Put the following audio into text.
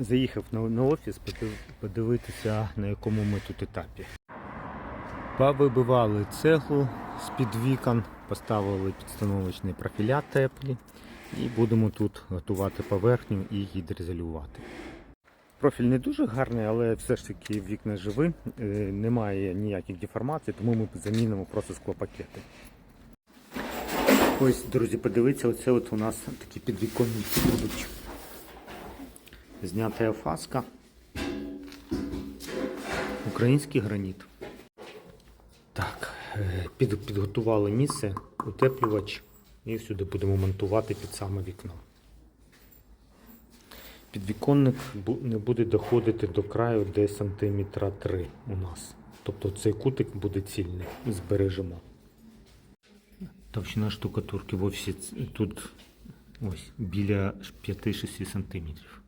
Заїхав на, офіс подивитися, на якому ми тут етапі. Повибивали цеглу з-під вікон, поставили підстановочні профіля теплі і будемо тут готувати поверхню і гідроізолювати. Профіль не дуже гарний, але все ж таки вікна живі, е, немає ніяких деформацій, тому ми замінимо просто склопакети. Ось, друзі, подивіться, оце от у нас такі підвіконниці будуть. Знята фаска. Український граніт. Так, е, під, підготували місце, утеплювач і сюди будемо монтувати під саме вікно. Підвіконник не буде доходити до краю десь сантиметра 3 у нас. Тобто цей кутик буде цільний, збережемо. Товщина штукатурки в офісі тут ось біля 5-6 сантиметрів.